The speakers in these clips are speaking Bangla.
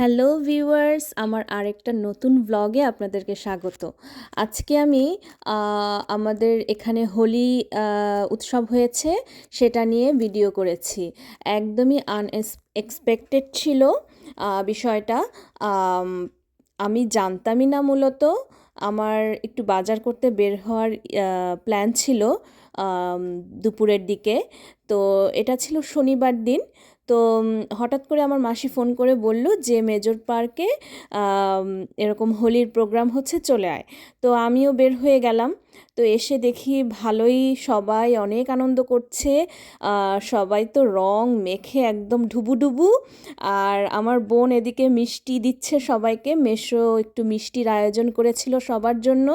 হ্যালো ভিউয়ার্স, আমার আরেকটা নতুন ব্লগে আপনাদেরকে স্বাগত। আজকে আমি আমাদের এখানে হোলি উৎসব হয়েছে, সেটা নিয়ে ভিডিও করেছি। একদমই আনএক্সপেক্টেড ছিল বিষয়টা। আমি জানতামই না মূলত, আমার একটু বাজার করতে বের হওয়ার প্ল্যান ছিল দুপুরের দিকে। তো এটা ছিল শনিবার দিন তো হঠাৎ করে আমার মাসি ফোন করে বলল যে মেজর পার্কে এরকম হোলির প্রোগ্রাম হচ্ছে, চলে আয়। তো আমিও বের হয়ে গেলাম। তো এসে দেখি ভালোই সবাই অনেক আনন্দ করছে। সবাই তো রং মেখে একদম ডুবুডুবু। আর আমার বোন এদিকে মিষ্টি দিচ্ছে সবাইকে। মেশো একটু মিষ্টির আয়োজন করেছিল সবার জন্য।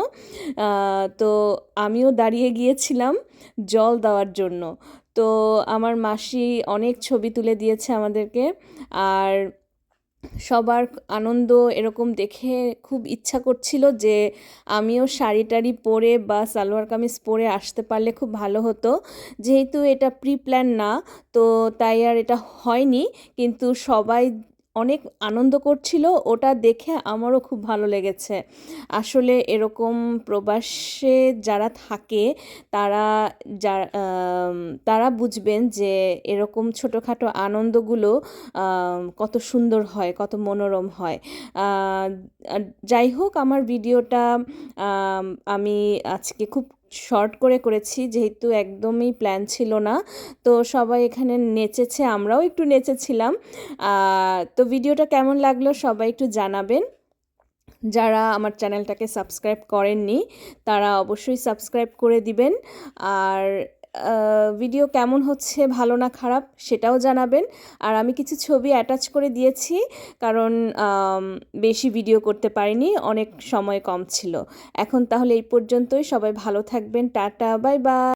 তো আমিও দাঁড়িয়ে গিয়েছিলাম জল দেওয়ার জন্য। তো আমার মাসি অনেক ছবি তুলে দিয়েছে আমাদেরকে। আর সবার আনন্দ এরকম দেখে খুব ইচ্ছা করছিল যে আমিও শাড়ি টাড়ি পরে বা সালোয়ার কামিজ পরে আসতে পারলে খুব ভালো হতো। যেহেতু এটা প্রি প্ল্যান না, তো তাই আর এটা হয়নি। কিন্তু সবাই অনেক আনন্দ করছিল, ওটা দেখে আমারও খুব ভালো লেগেছে। আসলে এরকম প্রবাসে যারা থাকে, তারা যারা তারা বুঝবেন যে এরকম ছোটোখাটো আনন্দগুলো কত সুন্দর হয়, কত মনোরম হয়। যাই হোক, আমার ভিডিওটা আমি আজকে খুব শর্ট করে করেছি, যেহেতু একদমই প্ল্যান ছিল না। তো সবাই এখানে নেচেছে, আমরাও একটু নেচেছিলাম। তো ভিডিওটা কেমন লাগল সবাই একটু জানাবেন। যারা আমার চ্যানেলটাকে সাবস্ক্রাইব করেননি, তারা অবশ্যই সাবস্ক্রাইব করে দিবেন। আর ভিডিও কেমন হচ্ছে, ভালো না খারাপ, সেটাও জানাবেন। আর আমি কিছু ছবি অ্যাটাচ করে দিয়েছি, কারণ বেশি ভিডিও করতে পারিনি, অনেক সময় কম ছিল। এখন তাহলে এই পর্যন্তই, সবাই ভালো থাকবেন, টাটা বাই বাই